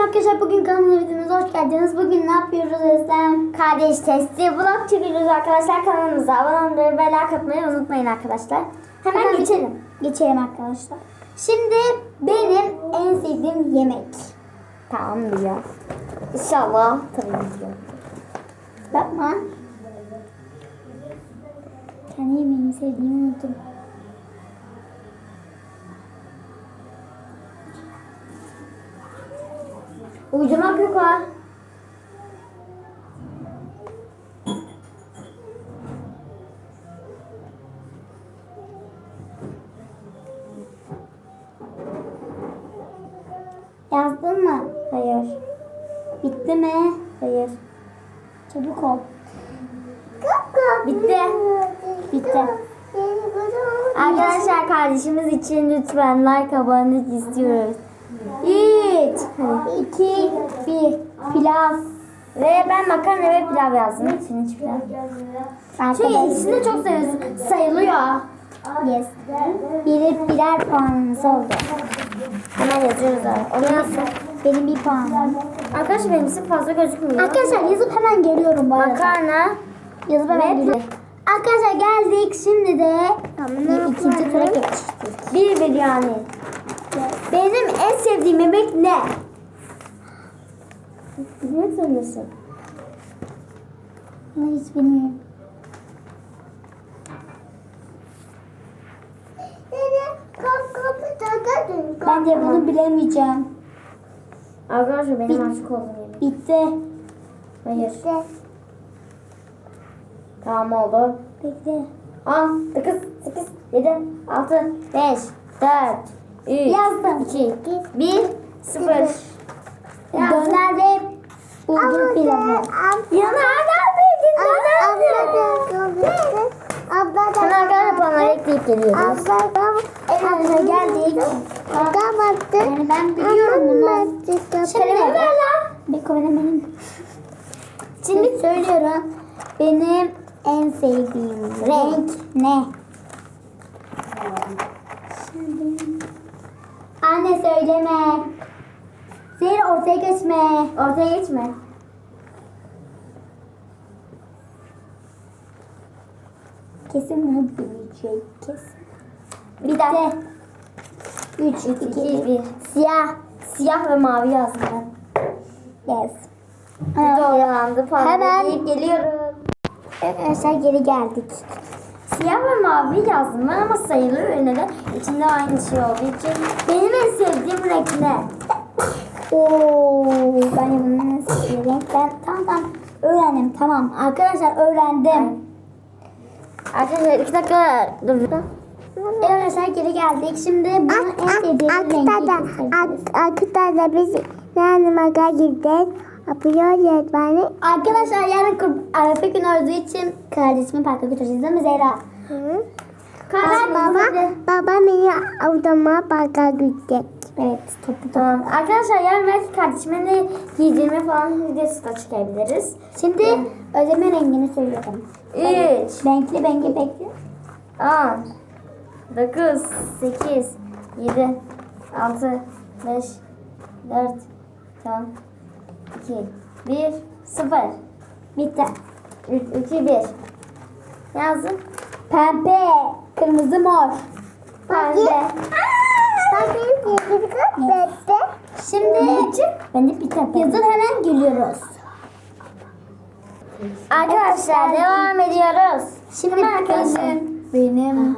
Selam arkadaşlar bugün kanalımıza videomuza hoş geldiniz. Bugün ne yapıyoruz Özlem? Kardeş testi vlog çekiyoruz arkadaşlar kanalımıza. Abone olmayı ve like atmayı unutmayın arkadaşlar. Hemen geçelim. Geçelim arkadaşlar. Şimdi benim en sevdiğim yemek. Tamam diyor. İnşallah tabii diyor. Bakma. Kendi yemeğimi sevdiğimi unuttum. Uyumak yok ha. Yazdın mı? Hayır. Bitti mi? Hayır. Çabuk ol. Bitti. Bitti. Arkadaşlar kardeşimiz için lütfen like abonelik istiyoruz. 3, 2, 1. Pilav. Ve ben makarna ve pilav yazdım. Senin hiç pilav. Çünkü ikisini de çok seviyorsun. Sayılıyor. Yes. Biri birer puanımız oldu. Hemen yazıyoruz abi. Onu yazsın. Benim bir puanım. Arkadaşlar benimkisi fazla gözükmüyor. Arkadaşlar yazıp hemen geliyorum bu arada. Makarna. Yazıp hemen geliyorum. Arkadaşlar geldik. Şimdi de bir ikinci tura geçtik. Bir biryani. Benim en sevdiğim yemek ne? Ne söylüyorsun? Bunu hiç bilmiyorum. Ben de bunu bilemeyeceğim. Arkadaşlar benim Bit- aşık olduğum yemek. Bitti. Hayır. Tamam oldu. Bekle. 10, 9, 8, 7, 6, 5, 4, 3, Yazdım. 2, 1, 0. Döner ve bulgur pilavı. Ya nereden bildin? Döner Hemen arkadaşlar puanları ekleyip geliyoruz. Evet arkadaşlar geldik. Yani ben biliyorum bunu. Kalemi ver lan. Bir kalemi benim. Şimdi söylüyorum. Benim en sevdiğim renk ne? Anne söyleme. Zehra ortaya geçme. Ortaya geçme. Kesin bunu bilecek. Kesin. Bir dakika. 3, 3, 2, 2, 1. 1. Siyah. Siyah ve mavi yazdım ben. Yes. Doğrulandı. Puanları Hemen- ekleyip geliyorum. Arkadaşlar geri geldik. Siyah ve mavi yazdım ben ama sayılır yine de içinde aynı şey olduğu için. Benim en sevdiğim renk ne? Oo, ben bunun en sevdiğim renk. Ben tamam tamam öğrendim tamam. Arkadaşlar öğrendim. Arkadaşlar iki dakika dur. Evet arkadaşlar geri geldik. Şimdi bunun en sevdiğim rengi göstereceğiz. Arkadaşlar biz yani maga gideceğiz. Yapıyoruz beni. Arkadaşlar yarın Arife günü olduğu için kardeşimi parka götüreceğiz değil mi Zehra? Kardeşim Baba, baba beni odama parka gidecek. Evet toplu Tamam. Arkadaşlar yarın belki kardeşime giyeceğimi falan videosu da çekebiliriz. Şimdi ödeme rengini söylüyorum. 3, Renkli rengi bekliyor. 10, 9, 8, 7, 6, 5, 4, 10, 2, 1, 0. Bitti. 3, 2, 1. Yazdım. Pembe, kırmızı, mor. Pembe. Şimdi ben de bir tane yazın hemen geliyoruz. Arkadaşlar devam ediyoruz. Şimdi arkadaşlar. benim benim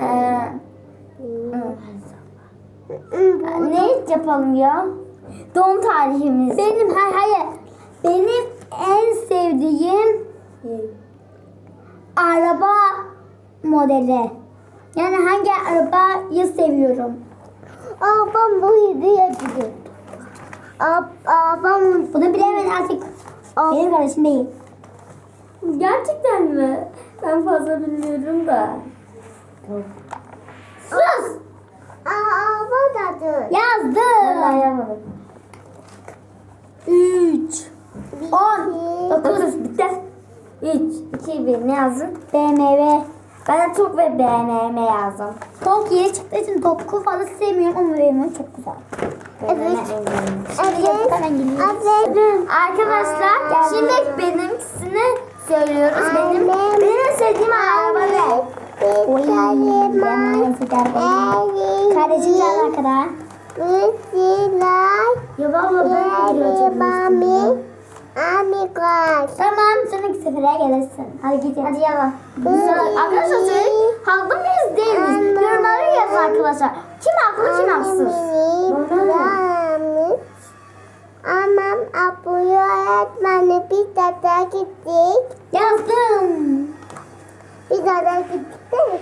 Ee, ne yapalım ya? Doğum tarihimiz. benim hayır hayır benim en sevdiğim araba modeli. Yani hangi arabayı seviyorum? Abam bu yedi yaşıyor. Ab, abam Bunu bilemem artık. Benim kardeşim değil. Gerçekten mi? Ben fazla bilmiyorum da. Sus! Abam da dur. Ben yapmadım. 3 10 9 bitti. 3, 2, 1 ne yazdın? BMW. Ben de Tok ve BMM yazdım. Tok yeni çıktığı için Tok'u fazla sevmiyorum ama BMW çok güzel. Evet. Evet. Evet. Arkadaşlar şimdi benimkisini söylüyoruz. Benim benim en sevdiğim araba ne? Bir tane Kardeşim gel arkada. Mısırlar. Ya baba ben de mami. Amigos. Tamam sonraki sefere gelirsin. Hadi git. Hadi yala. Arkadaşlar söyledik. Haklı mıyız değil miyiz? Yorumlara yazın arkadaşlar. Kim haklı kim haksız? Amam apuyu öğretmeni bir dada gittik. Yazdım. Bir dada gittik değil mi?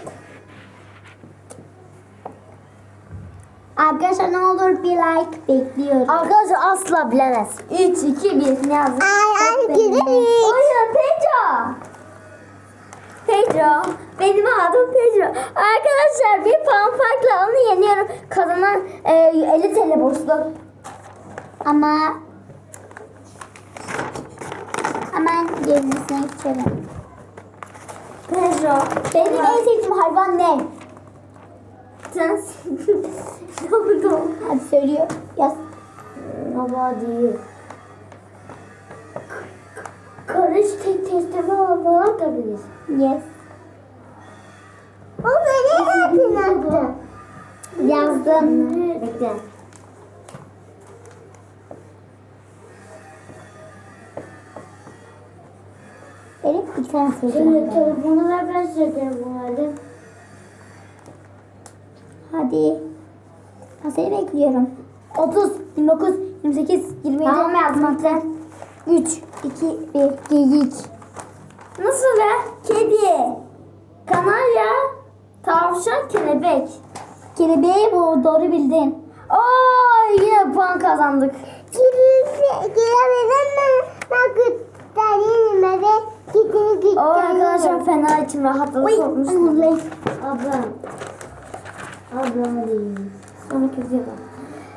Arkadaşlar ne olur bir like bekliyorum. Arkadaşlar asla bilemez. 3, 2, 1 ne yazdık? Ay ay gidelim. Hayır Pedro. Pedro. Benim adım Pedro. Arkadaşlar bir puan farkla onu yeniyorum. Kazanan e, 50 TL borçlu. Ama hemen gerisine geçelim. Pedro. Benim en sevdiğim hayvan ne? Sen ne oldu? Hadi söylüyor. Yaz. Değil. Karış tek testimi almaya atabilir. Yes. O beni hepin attı. Yazdım. Bekle. Benim bir tane sevdiğim hayvan. telefonu ver ben size telefonu verdim. Hadi. Ben seni bekliyorum. 30, 29, 28, 27. Tamam yazdım hatta. 3, 2, 1, geyik. Nasıl be? Kedi. Kanarya. Tavşan kelebek. Kelebeği bu doğru bildin. Oo yine puan kazandık. Girebilir mi? Ben eve. Gidin göstereyim. arkadaşlar fena içim rahatladı Uy, korkmuştum. anlayın. Ablam. Ablam değil. Sonra yapalım.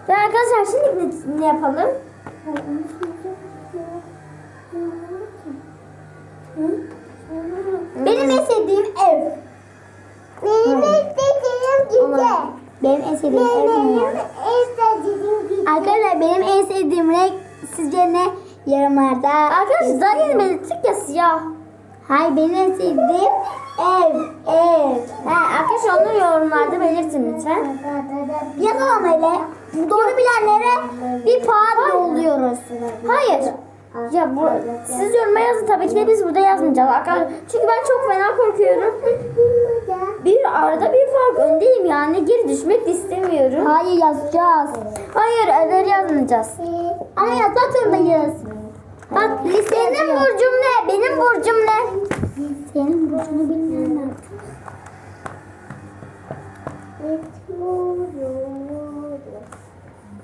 Ve arkadaşlar şimdi ne, yapalım? Benim en sevdiğim ev. Benim istediğim gide. Benim en sevdiğim ev Benim ya? istediğim gide. Arkadaşlar benim en sevdiğim renk sizce ne? Yorumlarda. Arkadaşlar yeni belirttik ya siyah. Hayır benim en sevdiğim ev. Ev. Ha, arkadaşlar onu yorumlarda belirtin lütfen. Yazalım öyle. Doğru bilenlere bir puan yolluyoruz. Hayır. Ya bu, siz yoruma yazın tabii ki de biz burada yazmayacağız arkadaşlar. Çünkü ben çok fena korkuyorum. Bir arada bir fark öndeyim yani geri düşmek istemiyorum. Hayır yazacağız. Hayır öder yazmayacağız. Ama yazmak zorundayız. Bak yazıyor. burcum ne? Benim burcum ne? Senin burcunu bilmeyenler.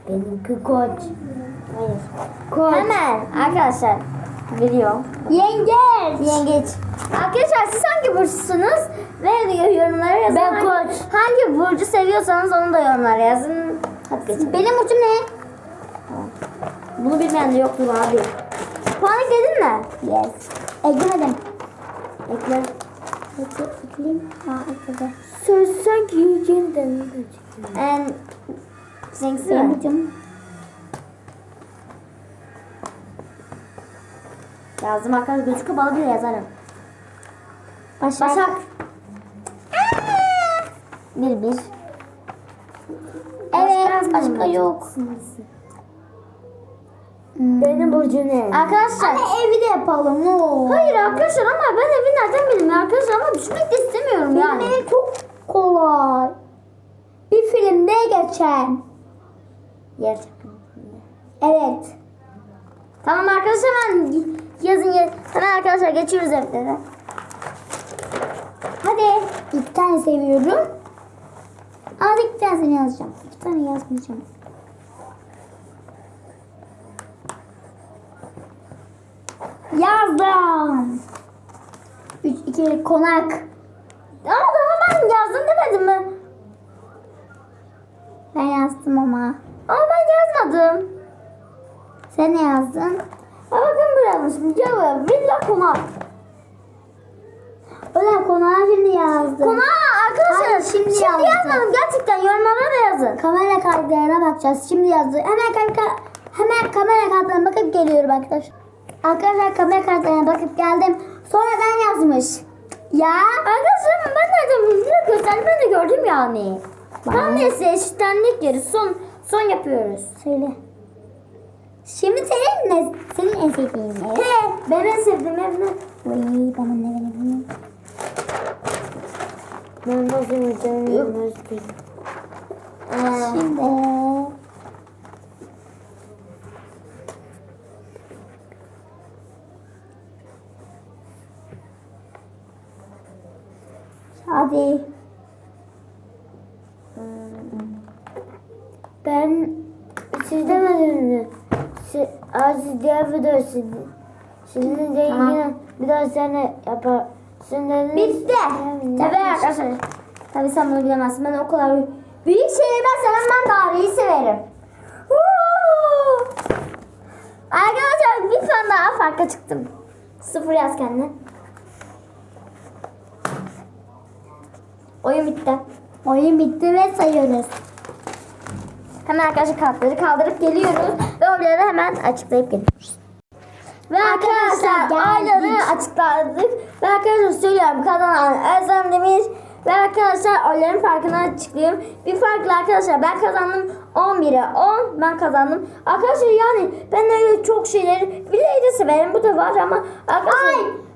Benimki koç. Hayır. Koç. Hemen arkadaşlar biliyor. Yengeç. Yengeç. Arkadaşlar siz hangi burçsunuz? Ve yorumlara yazın. Ben Hangi- koç. Hangi burcu seviyorsanız onu da yorumlara yazın. Hadi geçelim. Benim burcum ne? Bunu bilmeyen de yoktur abi. Puan ekledin mi? Yes. Eklemedim. Ekle. Peki ekleyeyim. Ha ekledi. Söz sanki yeniden En seninkisi Benim mi? burcum. Yazdım arkadaşlar gözü kapalı bile yazarım. Başak. Başak. Bir bir. Evet başka yok. Hmm. Benim burcu ne? Arkadaşlar. Ama evi de yapalım. Oo. Hayır arkadaşlar ama ben evi nereden bileyim arkadaşlar ama düşünmek de istemiyorum yani. Benim çok kolay. Bir filmde geçen. Yer. Evet. Tamam arkadaşlar hemen yazın yaz. Hemen arkadaşlar geçiyoruz evlere. Hadi. İki tane seviyorum. Ama iki tanesini yazacağım. İki tane yazmayacağım. Yazdım. Üç, iki, konak. Ama daha ben yazdım demedim mi? Ben yazdım ama. Ama ben yazmadım. Sen ne yazdın? Ama ben böyle yazmışım. Cevap villa konak. Öyle konağı şimdi yazdım. Konağı Arkadaşlar Hayır, şimdi, şimdi yazdım. yazmadım. Gerçekten yorumlara da yazın. Kamera kayıtlarına bakacağız. Şimdi yazdı. Hemen kamera, hemen kamera kayıtlarına bakıp geliyorum arkadaşlar. Arkadaşlar kamera kayıtlarına bakıp geldim. Sonradan yazmış. Ya. Arkadaşlar ben nereden bildim? Gösterdim ben de gördüm yani. Tam neyse eşitlendik yeri. Son son yapıyoruz. Söyle. Şimdi senin ne? Senin en sevdiğin ne? He, ben en sevdiğim ev ne? Uy, bana ne verebilirim? Ben bakayım Şimdi. Hadi. Ben siz demediniz mi? Siz, siz diğer video siz, sizin de Tamam. yine bir daha sene yapar. Sizin dediniz. Bitti. Tabii arkadaşlar. Tabii sen bunu bilemezsin. Ben o kadar büyük şeylerden sevmem. Ben tarihi severim. Arkadaşlar bir tane daha farka çıktım. Sıfır yaz kendine. Oyun bitti. Oyun bitti ve sayıyoruz. Hemen arkadaşlar kartları kaldırıp geliyoruz. Ve oyları hemen açıklayıp geliyoruz. Ve arkadaşlar Arkadaşlar oyları açıkladık. Ve arkadaşlar söylüyorum kazanan Özlem Demir. Ve arkadaşlar oyların farkını açıklayayım. Bir farklı arkadaşlar ben kazandım 11'e 10 ben kazandım. Arkadaşlar yani ben öyle çok şeyleri bileği de severim bu da var ama arkadaşlar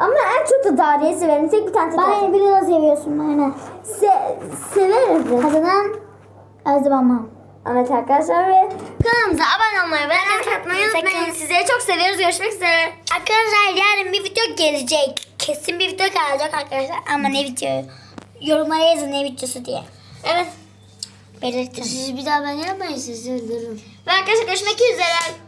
ama en çok da tarihi severim. Tek bir tane tek Bana bir de seviyorsun bana. Se severim. Kazanan Özlem ama. Evet arkadaşlar ve kanalımıza abone olmayı ve like atmayı unutmayın. Sizleri çok seviyoruz. Görüşmek üzere. Arkadaşlar yarın bir video gelecek. Kesin bir video gelecek arkadaşlar. Ama ne video? Yorumlara yazın ne videosu diye. Evet. Belirtin. Siz bir daha ben yapmayın siz öldürürüm. Ve arkadaşlar görüşmek üzere.